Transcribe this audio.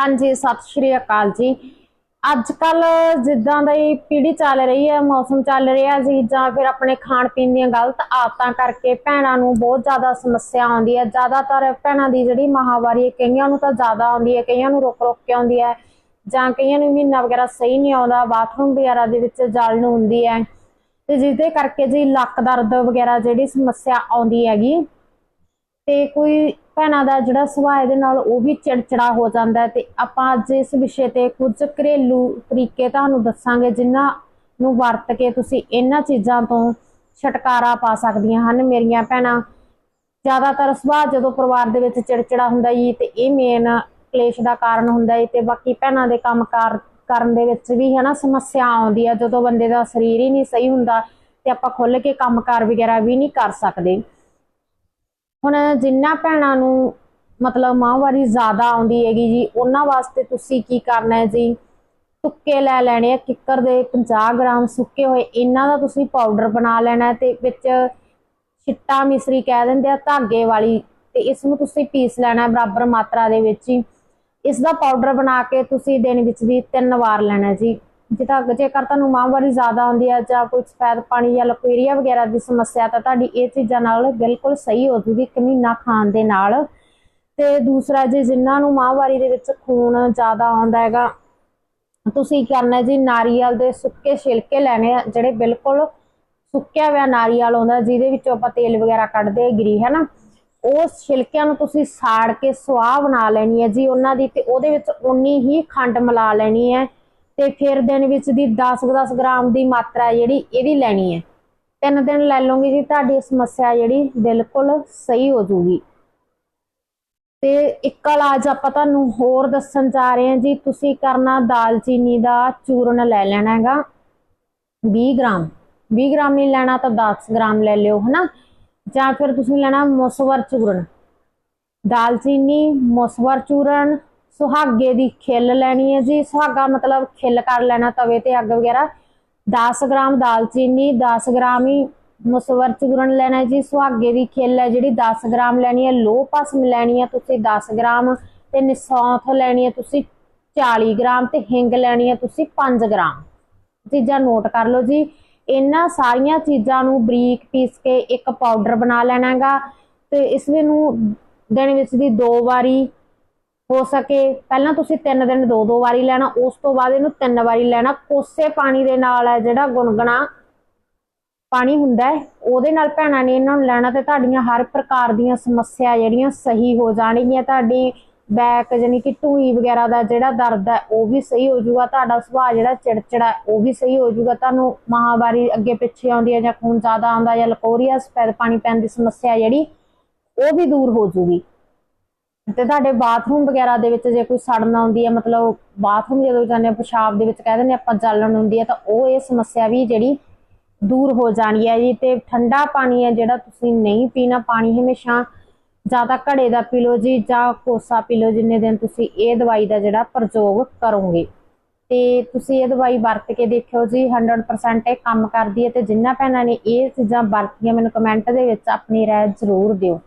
ਹਾਂਜੀ, ਸਤਿ ਸ਼੍ਰੀ ਅਕਾਲ ਜੀ। ਅੱਜ ਕੱਲ ਜਿੱਦਾਂ ਦੀ ਪੀੜੀ ਚੱਲ ਰਹੀ ਹੈ, ਮੌਸਮ ਚੱਲ ਰਿਹਾ ਜੀ, ਜਾਂ ਫਿਰ ਆਪਣੇ ਖਾਣ ਪੀਣ ਦੀਆਂ ਗਲਤ ਆਦਤਾਂ ਕਰਕੇ ਭੈਣਾਂ ਨੂੰ ਬਹੁਤ ਜ਼ਿਆਦਾ ਸਮੱਸਿਆ ਆਉਂਦੀ ਹੈ। ਜ਼ਿਆਦਾਤਰ ਭੈਣਾਂ ਦੀ ਜਿਹੜੀ ਮਾਹਵਾਰੀ ਹੈ, ਕਈਆਂ ਨੂੰ ਤਾਂ ਜ਼ਿਆਦਾ ਆਉਂਦੀ ਹੈ, ਕਈਆਂ ਨੂੰ ਰੁਕ ਰੁਕ ਕੇ ਆਉਂਦੀ ਹੈ, ਜਾਂ ਕਈਆਂ ਨੂੰ ਮਹੀਨਾ ਵਗੈਰਾ ਸਹੀ ਨਹੀਂ ਆਉਂਦਾ, ਬਾਥਰੂਮ ਵਗੈਰਾ ਦੇ ਵਿੱਚ ਜਲਨ ਹੁੰਦੀ ਹੈ। ਤੇ ਜਿਹਦੇ ਕਰਕੇ ਜੀ ਲੱਕ ਦਰਦ ਵਗੈਰਾ ਜਿਹੜੀ ਸਮੱਸਿਆ ਆਉਂਦੀ ਹੈਗੀ। ਤੇ ਕੋਈ ਭੈਣਾਂ ਦਾ ਜਿਹੜਾ ਸੁਭਾਅ ਇਹਦੇ ਨਾਲ ਉਹ ਵੀ ਚਿੜਚਿੜਾ ਹੋ ਜਾਂਦਾ ਤੇ ਆਪਾਂ ਅੱਜ ਇਸ ਵਿਸ਼ੇ ਤੇ ਕੁਝ ਘਰੇਲੂ ਤਰੀਕੇ ਤੁਹਾਨੂੰ ਦੱਸਾਂਗੇ ਜਿਨ੍ਹਾਂ ਨੂੰ ਵਰਤ ਕੇ ਤੁਸੀਂ ਇਹਨਾਂ ਚੀਜ਼ਾਂ ਤੋਂ ਛੁਟਕਾਰਾ ਪਾ ਸਕਦੀਆਂ ਹਨ। ਮੇਰੀਆਂ ਭੈਣਾਂ, ਜ਼ਿਆਦਾਤਰ ਸੁਭਾਅ ਜਦੋਂ ਪਰਿਵਾਰ ਦੇ ਵਿੱਚ ਚਿੜਚਿੜਾ ਹੁੰਦਾ ਜੀ ਤੇ ਇਹ ਮੇਨ ਕਲੇਸ਼ ਦਾ ਕਾਰਨ ਹੁੰਦਾ ਹੈ ਤੇ ਬਾਕੀ ਭੈਣਾਂ ਦੇ ਕੰਮਕਾਰ ਕਰਨ ਦੇ ਵਿੱਚ ਵੀ ਹੈ ਨਾ ਸਮੱਸਿਆ ਆਉਂਦੀ ਹੈ ਜਦੋਂ ਬੰਦੇ ਦਾ ਸਰੀਰ ਹੀ ਨਹੀਂ ਸਹੀ ਹੁੰਦਾ ਤੇ ਆਪਾਂ ਖੁੱਲ ਕੇ ਕੰਮਕਾਰ ਵਗੈਰਾ ਵੀ ਨਹੀਂ ਕਰ ਸਕਦੇ। ਹੁਣ ਜਿੰਨਾ ਭੈਣਾਂ ਨੂੰ ਮਤਲਬ ਮਾਹਵਾਰੀ ਜ਼ਿਆਦਾ ਆਉਂਦੀ ਹੈਗੀ ਜੀ, ਉਹਨਾਂ ਵਾਸਤੇ ਤੁਸੀਂ ਕੀ ਕਰਨਾ ਹੈ ਜੀ? ਸੁੱਕੇ ਲੈ ਲੈਣੇ ਆ, ਕਿੱਕਰ ਦੇ 50 ਗ੍ਰਾਮ ਸੁੱਕੇ ਹੋਏ, ਇਹਨਾਂ ਦਾ ਤੁਸੀਂ ਪਾਊਡਰ ਬਣਾ ਲੈਣਾ ਹੈ ਤੇ ਵਿੱਚ ਛਿੱਟਾ ਮਿਸਰੀ ਕਹਿ ਦਿੰਦੇ ਆ, ਧਾਗੇ ਵਾਲੀ ਤੇ ਇਸ ਨੂੰ ਤੁਸੀਂ ਪੀਸ ਲੈਣਾ ਬਰਾਬਰ ਮਾਤਰਾ ਦੇ ਵਿੱਚ ਹੀ। ਇਸ ਦਾ ਪਾਊਡਰ ਬਣਾ ਕੇ ਤੁਸੀਂ ਦਿਨ ਵਿੱਚ ਦੀ ਤਿੰਨ ਵਾਰ ਲੈਣਾ ਜੀ। ਜਿੱਦਾਂ ਜੇਕਰ ਤੁਹਾਨੂੰ ਮਾਹਵਾਰੀ ਜ਼ਿਆਦਾ ਆਉਂਦੀ ਹੈ ਜਾਂ ਕੋਈ ਸਫੈਦ ਪਾਣੀ ਜਾਂ ਲਕਵੇਰੀਆ ਵਗੈਰਾ ਦੀ ਸਮੱਸਿਆ ਤਾਂ ਤੁਹਾਡੀ ਇਹ ਚੀਜ਼ਾਂ ਨਾਲ ਬਿਲਕੁਲ ਸਹੀ ਹੋ ਜੂਗੀ ਇੱਕ ਮਹੀਨਾ ਖਾਣ ਦੇ ਨਾਲ। ਤੇ ਦੂਸਰਾ ਜੀ ਜਿਨ੍ਹਾਂ ਨੂੰ ਮਾਹਵਾਰੀ ਦੇ ਵਿੱਚ ਖੂਨ ਜ਼ਿਆਦਾ ਆਉਂਦਾ ਹੈਗਾ, ਤੁਸੀਂ ਕਰਨਾ ਜੀ? ਨਾਰੀਅਲ ਦੇ ਸੁੱਕੇ ਛਿਲਕੇ ਲੈਣੇ ਆ, ਜਿਹੜੇ ਬਿਲਕੁਲ ਸੁੱਕਿਆ ਹੋਇਆ ਨਾਰੀਅਲ ਆਉਂਦਾ, ਜਿਹਦੇ ਵਿੱਚੋਂ ਆਪਾਂ ਤੇਲ ਵਗੈਰਾ ਕੱਢਦੇ ਆ, ਗਰੀ ਹੈ ਨਾ ਉਹ ਛਿਲਕਿਆਂ ਨੂੰ ਤੁਸੀਂ ਸਾੜ ਕੇ ਸਵਾਹ ਬਣਾ ਲੈਣੀ ਹੈ ਜੀ, ਉਹਨਾਂ ਦੀ ਤੇ ਉਹਦੇ ਵਿੱਚ ਉਨੀ ਹੀ ਖੰਡ ਮਿਲਾ ਲੈਣੀ ਹੈ। ਤੇ ਫਿਰ ਦਿਨ ਵਿੱਚ ਦੀ 10-10 ਗ੍ਰਾਮ ਦੀ ਮਾਤਰਾ ਜਿਹੜੀ ਇਹਦੀ ਲੈਣੀ ਹੈ। ਤਿੰਨ ਦਿਨ ਲੈ ਲਓਗੇ ਜੀ, ਤੁਹਾਡੀ ਸਮੱਸਿਆ ਜਿਹੜੀ ਬਿਲਕੁਲ ਸਹੀ ਹੋ ਜੂਗੀ ਤੇ ਇੱਕ ਇਲਾਜ ਆਪਾਂ ਤੁਹਾਨੂੰ ਹੋਰ ਦੱਸਣ ਜਾ ਰਹੇ ਹਾਂ ਜੀ, ਤੁਸੀਂ ਕਰਨਾ ਦਾਲਚੀਨੀ ਦਾ ਚੂਰਨ ਲੈ ਲੈਣਾ ਹੈਗਾ 20 ਗ੍ਰਾਮ। 20 ਗ੍ਰਾਮ ਨਹੀਂ ਲੈਣਾ ਤਾਂ 10 ਗ੍ਰਾਮ ਲੈ ਲਿਓ, ਹਨਾ? ਜਾਂ ਫਿਰ ਤੁਸੀਂ ਲੈਣਾ ਮੋਸਵਰ ਚੂਰਨ। ਦਾਲਚੀਨੀ, ਮੋਸਵਰ ਚੂਰਨ ਸੁਹਾਗੇ ਦੀ ਖਿੱਲ ਲੈਣੀ ਹੈ ਜੀ। ਸੁਹਾਗਾ ਮਤਲਬ ਖਿੱਲ ਕਰ ਲੈਣਾ ਤਵੇ ਤੇ ਅੱਗ ਵਗੈਰਾ। 10 ਗ੍ਰਾਮ ਦਾਲਚੀਨੀ 10 ਗ੍ਰਾਮ ਹੀ ਮਸਵਰ ਚੂਰਨ ਲੈਣਾ ਜੀ। ਸੁਹਾਗੇ ਦੀ ਖਿੱਲ ਹੈ ਜਿਹੜੀ 10 ਗ੍ਰਾਮ ਲੈਣੀ ਹੈ। ਲੋਹ ਭਸਮ ਲੈਣੀ ਹੈ ਤੁਸੀਂ 10 ਗ੍ਰਾਮ ਤੇ ਨਿਸੌਂਥ ਲੈਣੀ ਹੈ ਤੁਸੀਂ 40 ਗ੍ਰਾਮ ਤੇ ਹਿੰਗ ਲੈਣੀ ਹੈ ਤੁਸੀਂ 5 ਗ੍ਰਾਮ। ਚੀਜ਼ਾਂ ਨੋਟ ਕਰ ਲਓ ਜੀ। ਇਹਨਾਂ ਸਾਰੀਆਂ ਚੀਜ਼ਾਂ ਨੂੰ ਬਰੀਕ ਪੀਸ ਕੇ ਇੱਕ ਪਾਊਡਰ ਬਣਾ ਲੈਣਾ ਹੈਗਾ। ਤੇ ਇਸ ਨੂੰ ਦਿਨ ਵਿੱਚ ਦੀ ਦੋ ਵਾਰੀ ਹੋ ਸਕੇ। ਪਹਿਲਾਂ ਤੁਸੀਂ ਤਿੰਨ ਦਿਨ ਦੋ ਦੋ ਵਾਰੀ ਲੈਣਾ, ਉਸ ਤੋਂ ਬਾਅਦ ਇਹਨੂੰ ਤਿੰਨ ਵਾਰੀ ਲੈਣਾ। ਕੋਸੇ ਪਾਣੀ ਦੇ ਨਾਲ ਹੈ ਜਿਹੜਾ ਗੁਨਗਣਾ ਪਾਣੀ ਹੁੰਦਾ ਹੈ, ਉਹਦੇ ਨਾਲ ਭੈਣਾਂ ਨੇ ਇਹਨਾਂ ਨੂੰ ਲੈਣਾ ਤੇ ਤੁਹਾਡੀਆਂ ਹਰ ਪ੍ਰਕਾਰ ਦੀਆਂ ਸਮੱਸਿਆ ਜਿਹੜੀਆਂ ਸਹੀ ਹੋ ਜਾਣਗੀਆਂ। ਤੁਹਾਡੀ ਬੈਕ ਜਾਨੀ ਕਿ ਢੂਈ ਵਗੈਰਾ ਦਾ ਜਿਹੜਾ ਦਰਦ ਹੈ, ਉਹ ਵੀ ਸਹੀ ਹੋ ਜਾਊਗਾ। ਤੁਹਾਡਾ ਸੁਭਾਅ ਜਿਹੜਾ ਚਿੜਚਿੜਾ ਉਹ ਵੀ ਸਹੀ ਹੋ ਜਾਊਗਾ। ਤੁਹਾਨੂੰ ਮਹਾਵਾਰੀ ਅੱਗੇ ਪਿੱਛੇ ਆਉਂਦੀ ਹੈ ਜਾਂ ਖੂਨ ਜ਼ਿਆਦਾ ਆਉਂਦਾ ਜਾਂ ਲਕੋਰੀਆ, ਸਫੈਦ ਪਾਣੀ ਪੈਣ ਦੀ ਸਮੱਸਿਆ ਜਿਹੜੀ, ਉਹ ਵੀ ਦੂਰ ਹੋ ਜਾਊਗੀ। ਤੇ ਤੁਹਾਡੇ ਬਾਥਰੂਮ ਵਗੈਰਾ ਦੇ ਵਿੱਚ ਜੇ ਕੋਈ ਸੜਨ ਆਉਂਦੀ ਹੈ, ਮਤਲਬ ਬਾਥਰੂਮ ਜਦੋਂ ਜਾਂਦੇ ਹਾਂ, ਪਿਸ਼ਾਬ ਦੇ ਵਿੱਚ ਕਹਿ ਦਿੰਦੇ ਆਪਾਂ ਜਲਣ ਹੁੰਦੀ ਹੈ, ਤਾਂ ਉਹ ਇਹ ਸਮੱਸਿਆ ਵੀ ਜਿਹੜੀ ਦੂਰ ਹੋ ਜਾਣੀ ਹੈ ਜੀ। ਤੇ ਠੰਡਾ ਪਾਣੀ ਹੈ ਜਿਹੜਾ ਤੁਸੀਂ ਨਹੀਂ ਪੀਣਾ, ਪਾਣੀ ਹਮੇਸ਼ਾ ਜਾਂ ਤਾਂ ਘੜੇ ਦਾ ਪੀ ਲਓ ਜੀ ਜਾਂ ਕੋਸਾ ਪੀ ਲਓ, ਜਿੰਨੇ ਦਿਨ ਤੁਸੀਂ ਇਹ ਦਵਾਈ ਦਾ ਜਿਹੜਾ ਪ੍ਰਯੋਗ ਕਰੋਗੇ। ਤੇ ਤੁਸੀਂ ਇਹ ਦਵਾਈ ਵਰਤ ਕੇ ਦੇਖਿਓ ਜੀ 100% ਇਹ ਕੰਮ ਕਰਦੀ ਹੈ ਤੇ ਜਿੰਨਾ ਭੈਣਾਂ ਨੇ ਇਹ ਚੀਜ਼ਾਂ ਵਰਤੀਆਂ, ਮੈਨੂੰ ਕਮੈਂਟ ਦੇ ਵਿੱਚ ਆਪਣੀ ਰਾਏ ਜ਼ਰੂਰ ਦਿਓ।